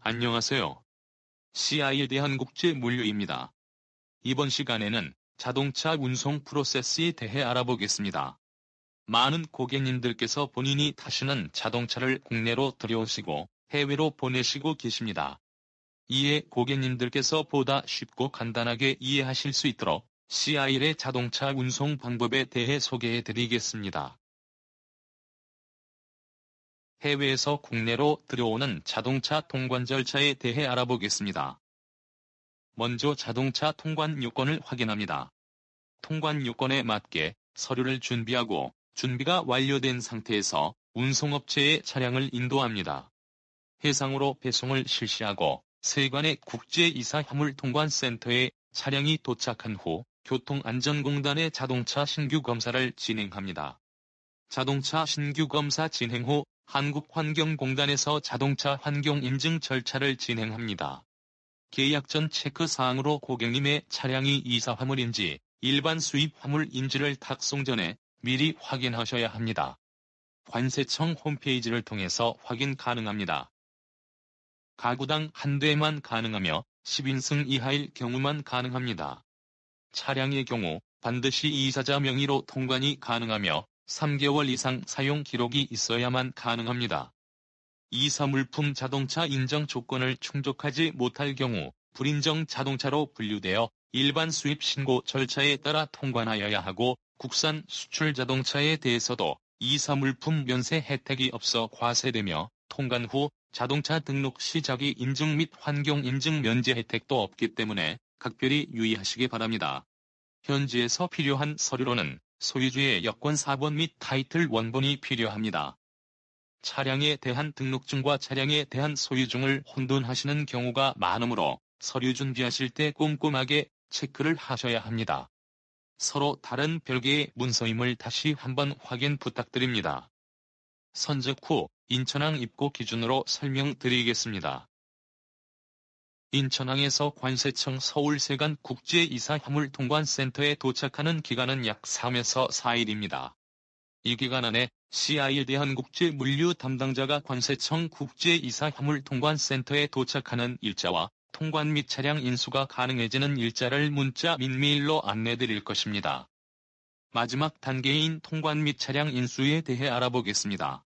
안녕하세요. CI에 대한 국제 물류입니다. 이번 시간에는 자동차 운송 프로세스에 대해 알아보겠습니다. 많은 고객님들께서 본인이 타시는 자동차를 국내로 들여오시고 해외로 보내시고 계십니다. 이에 고객님들께서 보다 쉽고 간단하게 이해하실 수 있도록 CIL의 자동차 운송 방법에 대해 소개해 드리겠습니다. 해외에서 국내로 들여오는 자동차 통관 절차에 대해 알아보겠습니다. 먼저 자동차 통관 요건을 확인합니다. 통관 요건에 맞게 서류를 준비하고 준비가 완료된 상태에서 운송업체에 차량을 인도합니다. 해상으로 배송을 실시하고 세관의 국제이사 화물통관센터에 차량이 도착한 후 교통안전공단의 자동차 신규 검사를 진행합니다. 자동차 신규 검사 진행 후 한국환경공단에서 자동차 환경 인증 절차를 진행합니다. 계약 전 체크 사항으로 고객님의 차량이 이사 화물인지 일반 수입 화물인지를 탁송 전에 미리 확인하셔야 합니다. 관세청 홈페이지를 통해서 확인 가능합니다. 가구당 한 대만 가능하며 10인승 이하일 경우만 가능합니다. 차량의 경우 반드시 이사자 명의로 통관이 가능하며 3개월 이상 사용 기록이 있어야만 가능합니다. 이 사 물품 자동차 인정 조건을 충족하지 못할 경우 불인정 자동차로 분류되어 일반 수입 신고 절차에 따라 통관하여야 하고 국산 수출 자동차에 대해서도 이 사 물품 면세 혜택이 없어 과세되며 통관 후 자동차 등록 시작이 인증 및 환경 인증 면제 혜택도 없기 때문에 각별히 유의하시기 바랍니다. 현지에서 필요한 서류로는 소유주의 여권 4번 및 타이틀 원본이 필요합니다. 차량에 대한 등록증과 차량에 대한 소유증을 혼돈하시는 경우가 많으므로 서류 준비하실 때 꼼꼼하게 체크를 하셔야 합니다. 서로 다른 별개의 문서임을 다시 한번 확인 부탁드립니다. 선적 후 인천항 입고 기준으로 설명드리겠습니다. 인천항에서 관세청 서울세관 국제이사 화물통관센터에 도착하는 기간은 약 3에서 4일입니다. 이 기간 안에 CI에 대한 국제 물류 담당자가 관세청 국제이사 화물통관센터에 도착하는 일자와 통관 및 차량 인수가 가능해지는 일자를 문자 및 메일로 안내드릴 것입니다. 마지막 단계인 통관 및 차량 인수에 대해 알아보겠습니다.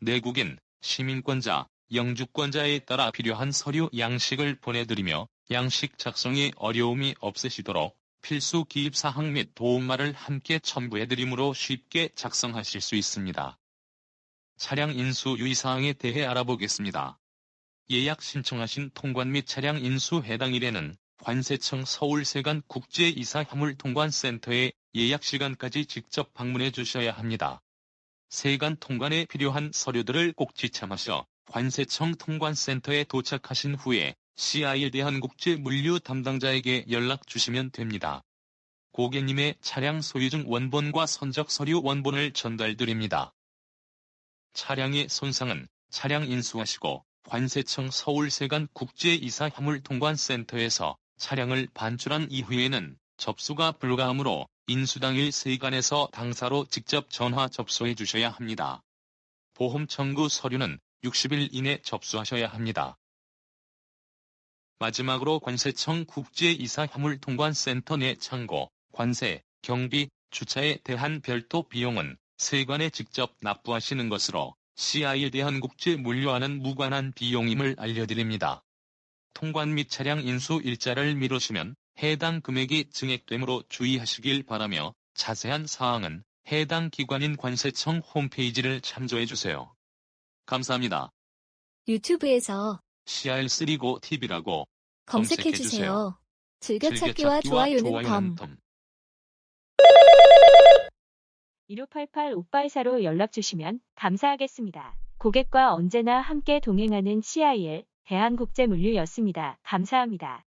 내국인, 시민권자, 영주권자에 따라 필요한 서류 양식을 보내드리며 양식 작성에 어려움이 없으시도록 필수 기입사항 및 도움말을 함께 첨부해드리므로 쉽게 작성하실 수 있습니다. 차량 인수 유의사항에 대해 알아보겠습니다. 예약 신청하신 통관 및 차량 인수 해당 일에는 관세청 서울세관 국제이사 화물통관센터에 예약 시간까지 직접 방문해 주셔야 합니다. 세관 통관에 필요한 서류들을 꼭 지참하셔 관세청 통관센터에 도착하신 후에 CI에 대한 국제 물류 담당자에게 연락 주시면 됩니다. 고객님의 차량 소유증 원본과 선적 서류 원본을 전달드립니다. 차량의 손상은 차량 인수하시고 관세청 서울세관 국제이사 화물통관센터에서 차량을 반출한 이후에는 접수가 불가하므로 인수 당일 세관에서 당사로 직접 전화 접수해 주셔야 합니다. 보험 청구 서류는 60일 이내 접수하셔야 합니다. 마지막으로 관세청 국제이사 화물통관센터 내 창고, 관세, 경비, 주차에 대한 별도 비용은 세관에 직접 납부하시는 것으로 CI에 대한 국제 물류와는 무관한 비용임을 알려드립니다. 통관 및 차량 인수 일자를 미루시면 해당 금액이 증액되므로 주의하시길 바라며 자세한 사항은 해당 기관인 관세청 홈페이지를 참조해주세요. 감사합니다. 유튜브에서 CR3고 TV라고 검색해주세요. 즐겨찾기와 좋아요는 덤. 1588 오빠이사로 연락 주시면 감사하겠습니다. 고객과 언제나 함께 동행하는 CIL 대한국제물류였습니다. 감사합니다.